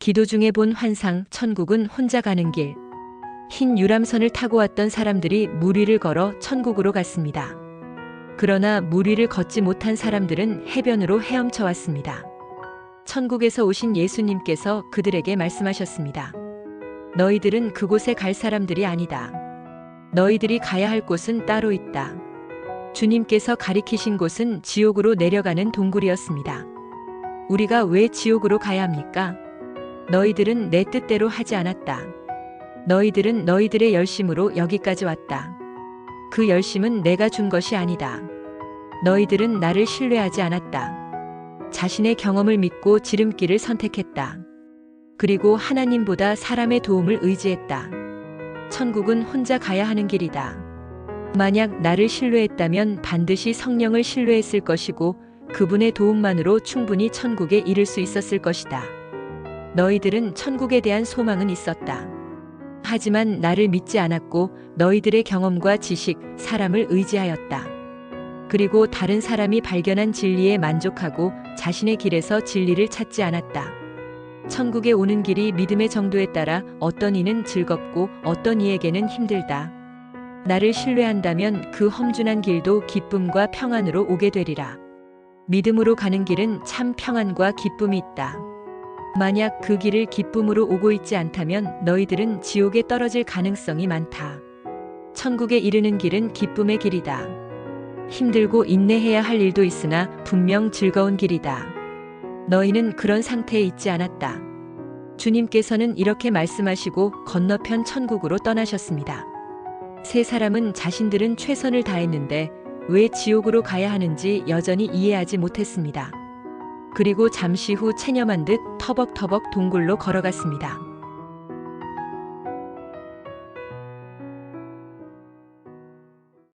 기도 중에 본 환상, 천국은 혼자 가는 길. 흰 유람선을 타고 왔던 사람들이 물 위를 걸어 천국으로 갔습니다. 그러나 물 위를 걷지 못한 사람들은 해변으로 헤엄쳐 왔습니다. 천국에서 오신 예수님께서 그들에게 말씀하셨습니다. 너희들은 그곳에 갈 사람들이 아니다. 너희들이 가야 할 곳은 따로 있다. 주님께서 가리키신 곳은 지옥으로 내려가는 동굴이었습니다. 우리가 왜 지옥으로 가야 합니까? 너희들은 내 뜻대로 하지 않았다. 너희들은 너희들의 열심으로 여기까지 왔다. 그 열심은 내가 준 것이 아니다. 너희들은 나를 신뢰하지 않았다. 자신의 경험을 믿고 지름길을 선택했다. 그리고 하나님보다 사람의 도움을 의지했다. 천국은 혼자 가야 하는 길이다. 만약 나를 신뢰했다면 반드시 성령을 신뢰했을 것이고 그분의 도움만으로 충분히 천국에 이를 수 있었을 것이다. 너희들은 천국에 대한 소망은 있었다. 하지만 나를 믿지 않았고 너희들의 경험과 지식, 사람을 의지하였다. 그리고 다른 사람이 발견한 진리에 만족하고 자신의 길에서 진리를 찾지 않았다. 천국에 오는 길이 믿음의 정도에 따라 어떤 이는 즐겁고 어떤 이에게는 힘들다. 나를 신뢰한다면 그 험준한 길도 기쁨과 평안으로 오게 되리라. 믿음으로 가는 길은 참 평안과 기쁨이 있다. 만약 그 길을 기쁨으로 오고 있지 않다면 너희들은 지옥에 떨어질 가능성이 많다. 천국에 이르는 길은 기쁨의 길이다. 힘들고 인내해야 할 일도 있으나 분명 즐거운 길이다. 너희는 그런 상태에 있지 않았다. 주님께서는 이렇게 말씀하시고 건너편 천국으로 떠나셨습니다. 세 사람은 자신들은 최선을 다했는데 왜 지옥으로 가야 하는지 여전히 이해하지 못했습니다. 그리고 잠시 후 체념한 듯 터벅터벅 동굴로 걸어갔습니다.